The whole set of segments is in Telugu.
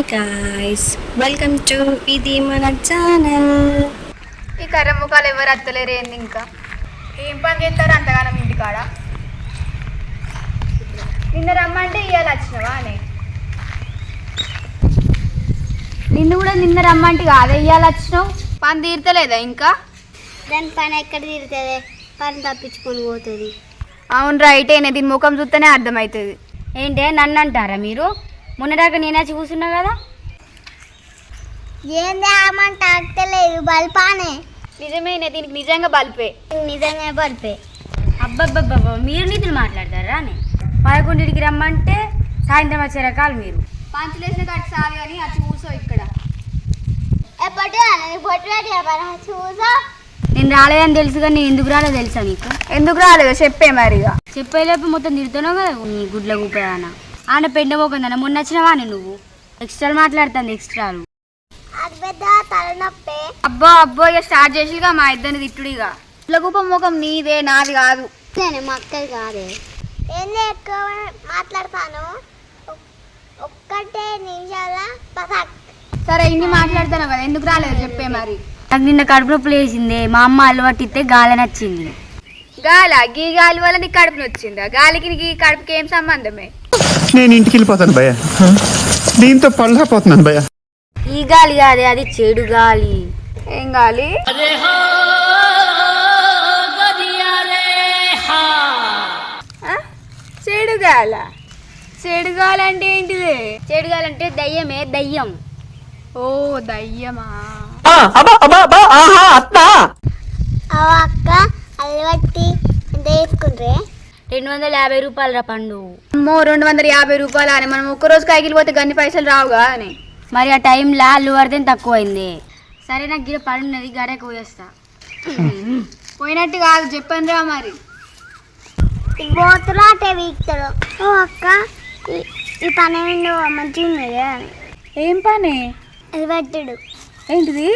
హాయ్ గాయ్స్ వెల్కమ్ టు ఇది మన ఛానల్ ఈ కర్ర ముఖాలు ఎవరు అత్తలేరు ఏంది ఇంకా? ఏం పని చేస్తారు అంతగానం ఇంటికాడ? నిన్న రమ్మంటే ఇవాళ వచ్చినవా అని. నిన్ను కూడా నిన్న రమ్మంటే కాదే ఇవాళ వచ్చినావు? పని తీరతలేదా ఇంకా? దాని పని ఎక్కడ తిరుగుతుంది పని తప్పించుకొని పోతుంది. అవును రైటేనే దీని ముఖం చూస్తేనే అర్థమవుతుంది. ఏంటే నన్ను అంటారా మీరు? మొన్నదాకా నేనే చూస్తున్నా కదా? ఏంది ఆమంట? అక్కలేదు బల్పానే. నిజమేనే దీనికి నిజంగా బల్పే. నిజంగా బల్పే. అబ్బబ్బబ్బబ్బ మీరు నీతులు మాట్లాడతారా అని. పదకొండింటికి రమ్మంటే సాయంత్రం వచ్చే రకాలు మీరు. పంచులేసిన కట్టి సావి అని వచ్చి కూర్చో ఇక్కడ. చూసా నేను రాలేదని తెలుసు కానీ నేను ఎందుకు రాలేదో తెలుసా నీకు? ఎందుకు రాలేదు చెప్పే మరిగా. చెప్పేలోపు మొత్తం తిడుతున్నావు కదా నీ గుడ్ల గుప్పదాన ఆన పెండ పోకుందన్న మొన్న వచ్చినవా అని నువ్వు. ఎక్స్ట్రా మాట్లాడుతుంది ఎక్స్ట్రాలు అది పెద్ద తలనొప్పి. అబ్బో అబ్బో ఇక స్టార్ట్ చేసిగా మా ఇద్దరిని తిట్టుడిగా గుప్ప ముఖం నీదే నాది కాదు. నేను మా అక్కది కాదే. ఏంది ఎక్కువ మాట్లాడతాను? ఒక్- ఒక్కటే నిమిషాల సరే ఇన్ని మాట్లాడతాను కదా ఎందుకు రాలేదు చెప్పే మరి? నాకు నిన్న కడుపు నొప్పి లేచింది మా అమ్మ అలవాటు ఇస్తే గాలి నచ్చింది. గాల? గీ గాలి వల్ల నీకు కడుపుని వచ్చిందా గాలికి నీకు ఈ కడుపుకి ఏం సంబంధమే? నేను ఇంటికి వెళ్ళిపోతాను భయ్య. దీంతో పళ్ళపోతున్నాను భయ్య. ఈ గాలి కాదే అది చెడు గాలి. ఏం గాలి? చెడు గాల. చెడు గాలి అంటే ఏంటిది? చెడు గాలి అంటే దయ్యమే దయ్యం. ఓ దయ్యమా? అక్క అలవట్టి ఎంత వేసుకుంటే రెండు వందల యాభై రూపాయలు రా పండు. అమ్మో రెండు వందల యాభై రూపాయలు అని. మనం ఒక్క రోజు కాగిలి పోతే గన్ని పైసలు రావుగా అని. మరి ఆ టైంలో అల్లు పడితే తక్కువైంది. సరే నాకు గిర పని ఉన్నది గడకు పోయేస్తా. పోయినట్టు కాదు చెప్పండి రా మరి. బోతులు అటే వీక్తాడు. ఓ అక్క ఈ- ఈ పని నువ్వు మంచిగా ఏం పని? అలవట్టుడు ఏంటిది?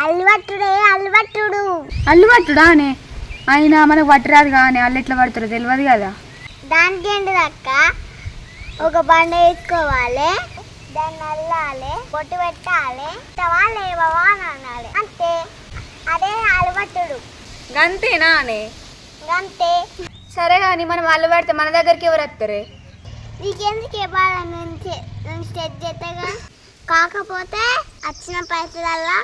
అలవట్టుడే అలవట్టుడు అల్లు పట్టుడా అనే. అయినా మనకు పట్టరాదు కానీ అల్లు ఎట్లా పడతారో తెలియదు కదా. దానికి ఏంటిది అక్క? ఒక బండ వేసుకోవాలి దాన్ని అల్లాలి పొట్టు పెట్టాలి అని అనాలి. అంతే. అదే అలవట్టుడు గంతేనా అనే? అంతే సరే కానీ మనం అల్లు పడితే మన దగ్గరికి ఎవరు వస్తారే? నీకెందుకు ఇవ్వాలి నుంచి నేను స్టెచ్ చేస్తేగా కాకపోతే వచ్చిన పైసలల్లా.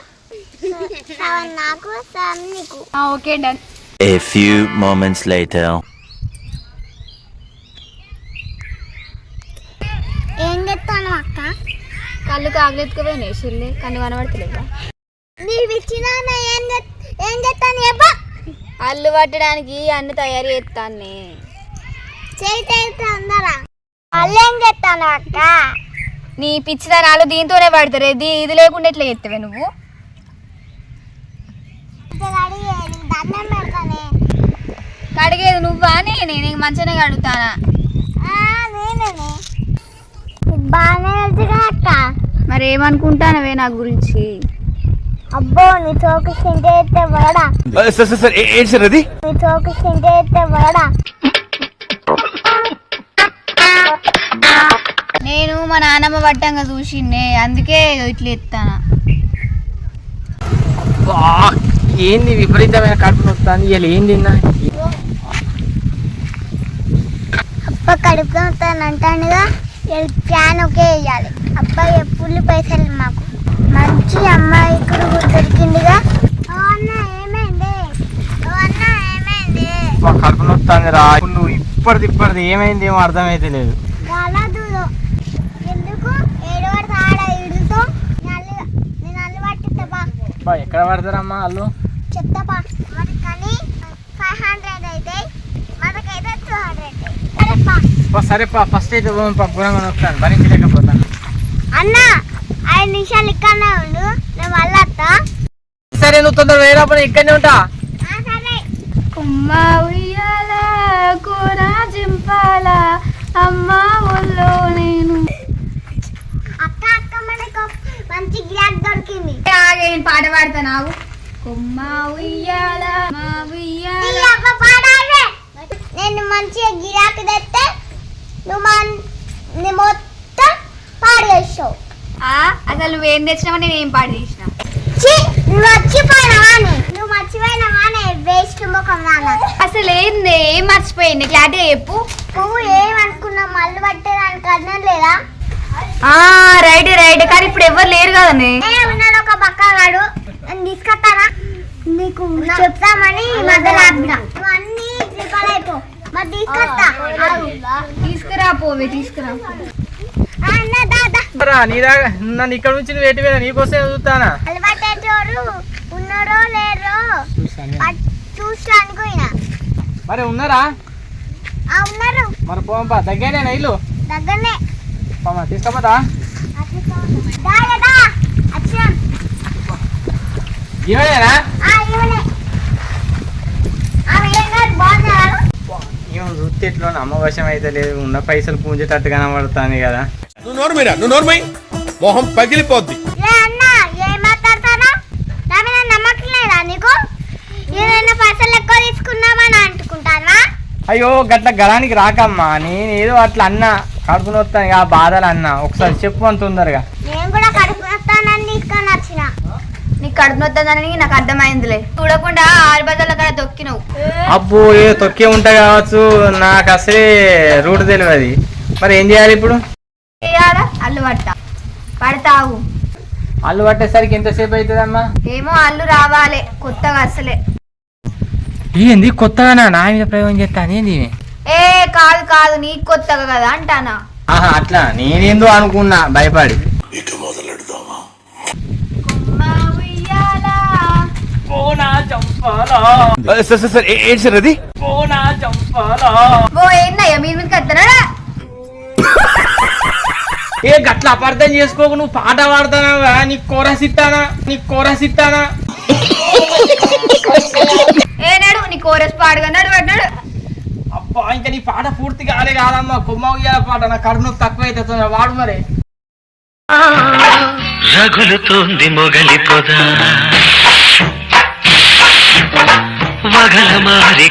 నాకు సగం నీకు. Okay done. A few moments later. ఏం చెప్తాను అక్క? కళ్ళు కాగలెత్తుకుపోయినాయి చెల్లి కన్ను కనబడతలేదా మీరు ఇచ్చిన ఏం ఏం చెప్తాను చెప్పా. అల్లు పట్టడానికి అన్ని తయారు చేస్తాను చేయితే అందరా? మళ్ళీ ఏం చెప్తాను అక్క? నీ పిచ్చిదనాలు దీంతోనే పడతారే దీ ఇది లేకుండా ఎట్లా చేస్తావే నువ్వు? దండం కడిగేది నువ్వా? నేనే నీకు మంచిగానే కడుగుతానా? మరి ఏమనుకుంటానవే నా గురించి? అబ్బో నీ వడ సార్ సార్ ఏంటి సార్ అది? నీ వడ నేను మా నాన్నమ్మ పట్టంగా చూసిండే అందుకే ఇట్లా ఎత్తానా. ఏంది విపరీతమైన కడుపు నొస్తుంది ఇవాళ ఏం తిన్నా? అప్ప కడుపు అంటానుగా ఫ్యాన్ ఒకే వేయాలి. అబ్బాయి ఎప్పుడు పైసలు మాకు. మంచి అమ్మాయి ఇక్కడ దొరికిందిగా. కడుపు నొస్తుంది రా. నువ్వు ఇప్పటిది ఇప్పటిది ఏమైంది ఏమో అర్థమైతే లేదు. ఎక్కడ పడతారమ్మా వాళ్ళు? చెప్తాపా కానీ ఫైవ్ హండ్రెడ్ అయితే మనకైతే టూ హండ్రెడ్ సరేపా బా, సరే పా ఫస్ట్ అయితే గుణంగా నొస్తాను భరించలేకపోతాను. అన్న ఐదు నిమిషాలు ఇక్కడనే ఉండు. నేను మళ్ళీ వస్తా సరే నువ్వు తొందర వేరేప్పుడు ఇక్కడనే ఉంటా. ఆ, సరే. కుమ్మ ఉయ్యాల కూర జింపాల అమ్మ ఒళ్ళో నేను. అక్క అక్క మనకు మంచి గిరాక్ దొరికింది. ఆగే నేను పాట పాడతాను కుమ్మ ఉయ్యాల మా ఉయ్యాల. నీ అవ్వ పాడాలే. నేను మంచిగా గిరాకు తెస్తే నువ్వు నీ మొత్తం పాడేసావు. ఆ, అసలు నువ్వేం తెచ్చినావో నేను ఏం పాడు చేసిన? నువ్వు మర్చిపోయినావానే నువ్వు మర్చిపోయినావానే వేస్ట్ ముఖం నాన్న. అసలు ఏంది? ఏం మర్చిపోయింది? క్లారిటీగా చెప్పు. నువ్వు ఏమనుకున్నావు? మళ్ళీ పట్టేదానికి అర్థం లేదా? ఆ రైట్ రైట్. కానీ ఇప్పుడు ఎవరు లేరు ఉన్నాడు ఒక బక్కగాడు నేను తీసుకొస్తానా? నీకు చెప్తామని మధ్యలో ఆపిన నువ్వు అన్ని ప్రిపేర్ అయిపో మరి తీసుకొస్తా ఆగు. తీసుకురా పోవే తీసుకురా. నీ దాకా నన్ను ఇక్కడ నుంచి నువ్వు ఎటు పోయినా ఉన్నారో లేరో చూస్తానికి పోయినా. మరి ఉన్నారా? ఆ ఉన్నారు. మరి పోంపా దగ్గరేనా ఇల్లు? దగ్గరనే. పోమా తీసుకోపోతా. దాదా అచ్చా. ఇవేనా ఏమో వృత్తి ఎట్లో నమ్మవశం అయితే లేదు. ఉన్న పైసలు పూంచేటట్టు కనబడుతుంది కదా. నువ్వు నోరుమీరా నువ్వు నోరుమై మొహం పగిలిపోద్ది. అయ్యో గట్ల గలానికి రాకమ్మా. నేను ఏదో అట్లా అన్నా. కడుపు నొత్తాను ఆ బాధలు అన్నా. ఒకసారి చెప్పు అంత తొందరగా నేను కూడా కడుపు వస్తానని తీసుకొని వచ్చిన నీకు కడుపు నొత్తుందని నాకు అర్థమైందిలే. చూడకుండా ఆరు బజార్ల కాడ దొక్కినవు అబ్బో ఏ తొక్కే ఉంటా కావచ్చు నాకు అసలే రూట్ తెలియదు మరి ఏం చేయాలి ఇప్పుడు? చేయాలా? అల్లు పట్ట పడతావు. అల్లు పట్టేసరికి ఎంతసేపు అవుతుందమ్మా? ఏమో అల్లు రావాలి కొత్తగా అసలే. ఏంది కొత్తగా నా మీద ప్రయోగం చేస్తాను ఏంది ఏ కాదు కాదు నీకు కొత్తగా కదా అంటానా? ఆహా అట్లా. నేనేందో అనుకున్నా భయపడి. కొమ్మ సార్ సార్ సార్ ఏంటి సార్ అది? ఓ ఏందయ్యా మీ మీద ఏ గట్ల అపార్థం చేసుకోకు నువ్వు పాట పాడుతానా నీకు కోరస్ ఇస్తానా నీకు కోరస్ ఇస్తానా ఏ నాడు నీ కోరస్ పాడుగన్నాడు పడ్డాడు అబ్బా ఇంకా నీ పాట పూర్తి కాలే కాదమ్మా. కొమ్మ ఉయ్యాల పాట నా కడుపు తక్కువ అవుతుంది వాడు మరి. రగులుతోంది మొగలి పొద.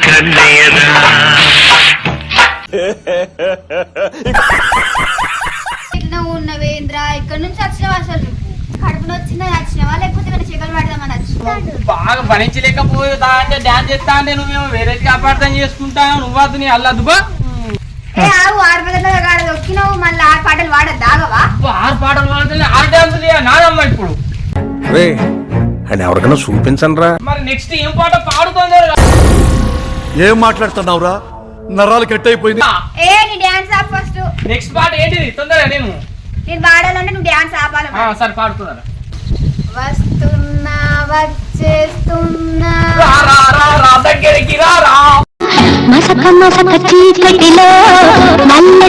కన్నయ్యదా ఇట్లా ఉన్నవేంద్ర ఇక్కడ నుంచి వచ్చినావా అసలు వచ్చిందా వచ్చినావా? లేకపోతే మన చెగలు పడదామని వచ్చినావా? బాగా భరించలేకపోతా అంటే డాన్స్ చేస్తా అంటే నువ్వేమో వేరేగా అపార్థం చేసుకుంటాను నువ్వు వద్దు నీ అల్లదుబా ఏ ఆవు ఆరు బదుల కాడ దొక్కినావు మళ్ళీ ఆరు పాటలు వాడద్దు ఆగవా? ఆరు పాటలు ఆరు డాన్స్ నాదమ్మా ఇప్పుడు. అని ఎవరికైనా చూపించండి రా మరి నెక్స్ట్ ఏం పాట పాడుతుంది ఏం మాట్లాడుతున్నావురా? నరాలు కట్ అయిపోయింది ఏ నీ డాన్స్ ఆప్ ఫస్ట్ నెక్స్ట్ పాట ఏంటిది? తొందరగా నేను. నేను పాడాలంటే నువ్వు డాన్స్ ఆపాలి ఆ, సరే పాడుతున్నారు? వస్తున్నా వచ్చేస్తున్నా. రా రా రా రా దగ్గరికి రా రా. మసక మసక చీకటిలో మల్లె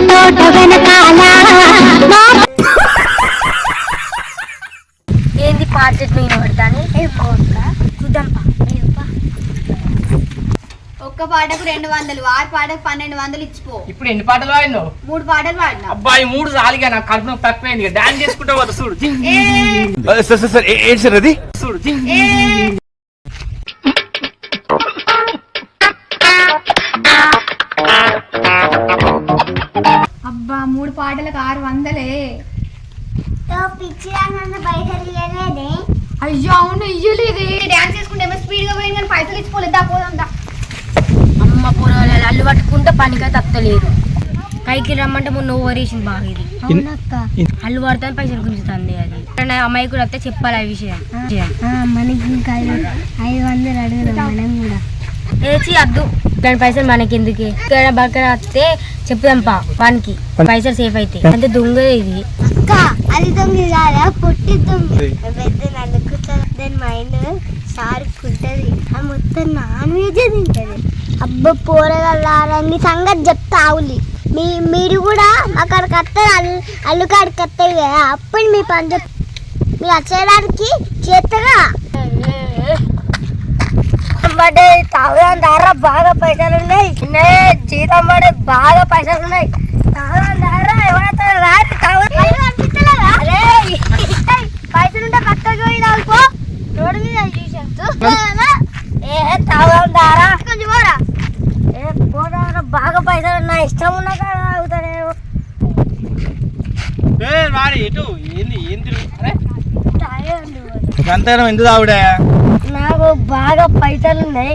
పాటకు రెండు వందలు ఆరు పాటకు పన్నెండు వందలు ఇచ్చిపో. ఇప్పుడు ఎన్ని పాటలు పాడినావు మూడు పాటలు పాడినా? అబ్బాయి మూడు సాలిగా నాకు కడుపు నొప్పి తక్కువైంది డాన్స్ చేసుకుంటా పోతా చూడు. సార్ సార్ సార్ ఏంటి సార్ అది? చూడు అబ్బా మూడు పాటలకు ఆరు వందలే. అయ్యో అవును ఇయ్యలేదు. డాన్స్ చేసుకుంటే ఏమో స్పీడ్గా పోయింది కానీ పైసలు ఇచ్చిపోలేదు. దా పోదా అల్లు పట్టుకుంటే పనిగా తప్పలేదు పైకి రమ్మంటే మొన్న ఓవరేసింది బాగా ఇది. అల్లు పడతాను పైసలు గుంజుతుంది అది. అమ్మాయి కూడా వస్తే చెప్పాలి ఆ విషయం. మనకి ఇంకా ఐదు ఐదు వందలు అడుగుదాం మనం కూడా. ఏచి అద్దు. దాని పైసలు మనకి ఎందుకే ఇక్కడ బక్కన వస్తే చెప్పుదాంపా వానికి. పైసలు సేఫ్ అయితే. అంటే దొంగ ఇది. అక్క అది తొమ్మిది కాదా? పుట్టి తొమ్మిది పెద్ద నలుగుతుంది? దాని మైండ్ సారుకుంటది. ఆ మొత్తం నాన్ వెజ్ తింటది. అబ్బో పోరగల్లారని సంగతి చెప్తా ఆవులి మీ మీరు కూడా అక్కడికి వస్తారు అల్లు అల్లు కాడికి వస్తాయి కదా అప్పుడు మీ పని చెప్ మీరు వచ్చేదానికి చేత్తగా పడే తాగుదాం ద్వారా బాగా పైసలు ఉన్నాయి జీతం పడే బాగా పైసలు ఉన్నాయి తాగుదాం దారా ఎవరైతే రాత్రి పైసలు అనిపిస్తలేదా? ఏయ్, పైసలుంటే పక్కకి పోయి తాగుకో రోడ్డు మీద చూసాను ఏ తాగుదాం దారా కొంచెం పోరా ఏ పోదారా బాగా పైసలు ఉన్నాయి ఇష్టం ఉన్నా కానీ తాగుతానే ఏ వారి ఇటు ఏంది ఏంది అరే గంతనం ఎందుకు తాగుడే నాకు బాగా పైసలు ఉన్నాయి.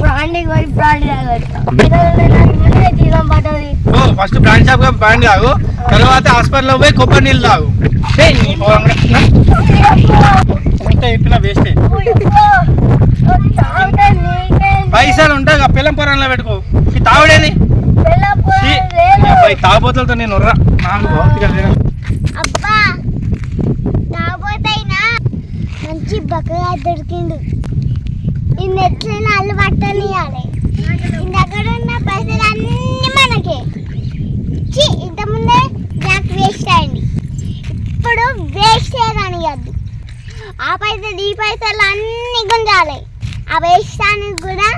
బ్రాండింగ్ పోయి బ్రాండ్ పడ్డది. ఓ ఫస్ట్ బ్రాండ్ షాప్ బ్రాండ్ తాగు తర్వాత హాస్పిటల్లో పోయి కొబ్బరి నీళ్ళు తాగు. చెప్పినా వేస్టే? పైసలు ఉంటాయి పిల్లం పొరంలో పెట్టుకో. తాగుడేది? తాగుబోతులతో నేను ఉర్రా. నాకు భౌతిక లేదు. అబ్బా తాగోతైనా చక్కగా దొరికిండు. ఇన్ని ఎట్లయినా అల్లు పట్టనియాలి ఇంత దగ్గర ఉన్న పైసలు అన్నీ మనకే. ఛీ, ఇంతకుముందే నాకు వేస్ట్ అయింది. ఇప్పుడు వేస్ట్ కానియద్దు ఆ పైసలు ఈ పైసలు అన్నీ గుంజాలి. ఆ వేస్టానికి కూడా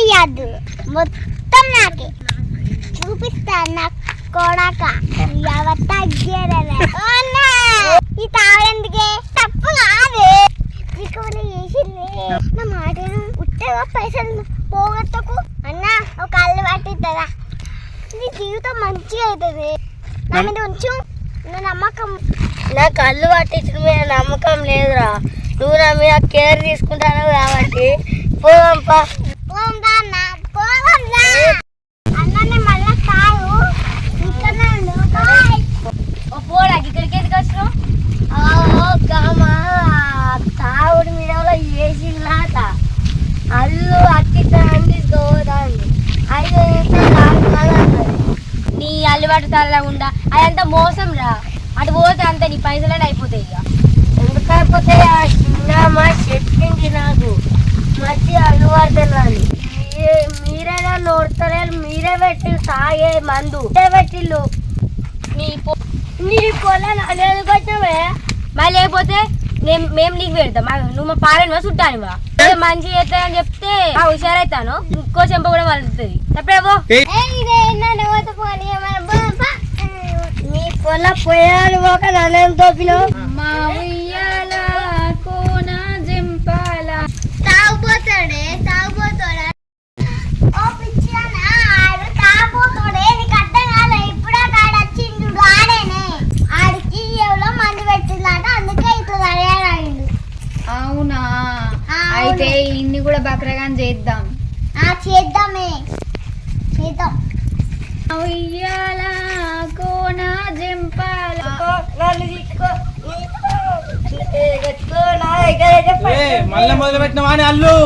ఇయ్యద్దు. మొత్తం నాకే. చూపిస్తాను నా కొడక. తగ్గేరే ఈ తాగేందుకే తప్పు కాదు. రికవరీ చేసింది. నా మాటను ఉట్టగా పైసలు పోగొట్టకు. అన్న ఒక అల్లు పట్టిద్దా? నీ జీవితం మంచిగా అవుతుంది నా మీద ఉంచు. నా నమ్మకం. నా కళ్ళు పట్టించిన మీద నమ్మకం లేదురా. నువ్వు నా మీద కేర్ తీసుకుంటాను కాబట్టి. పోదాంపా పోందా అన్న. పోదాందా అన్నని మళ్ళా తాగు ఇక్కడ ఓ పోడా ఇక్కడికి ఎందుకు వచ్చినావు? గమా అల్లు అక్కించడానికి గోదాండి ఐదు నిమిషాలు తాగుతానన్నది నీ అలవాటు తరలకుండా అదంతా మోసం రా. అటు పోతే అంత నీ పైసలే అయిపోతాయి ఇక. ఎందుకైపోతే ఆ చిన్నమ్మ చెప్పింది నాకు. మధ్య అల్లువాడుతున్నాను మీరే మీరైనా నోడతలేరు మీరే పెట్టి సాగే మందు. మీరే పెట్టిల్లు. నీ పొ- నీ పొలం అనేది వచ్చినవే మరి లేకపోతే నేను మేము నీకు పెడతాం. మా- నువ్వు మా పాలనివా చుట్టానివా ఏదో మంచి చేస్తానని చెప్తే ఆ హుషారైతాను. ఇంకో చెంప కూడా వలుతుంది చెప్పేవో నీ పొల పోయాలి ఒక నన్ను తోపినావు? మా ఉయ్యాల కోన జింపాల తాగుపోతాడే తాగుపోతాడా ఓ పిచ్చిదానా ఆడు తాగుపోతాడే నీకు అర్థం కాలే ఇప్పుడే కాడ వచ్చిండు ఆడేనే ఆడికి ఎవరో మంది పెట్టిందంట అందుకే ఇప్పుడు అడిగాడు అవునా ఆ, ఇన్ని కూడా బక్రగాని చేద్దాం. ఆ చేద్దామే. చేద్దాం. ఉయ్యాల కోన జింపాల. మళ్ళీ మొదలు పెట్టినవా అల్లు.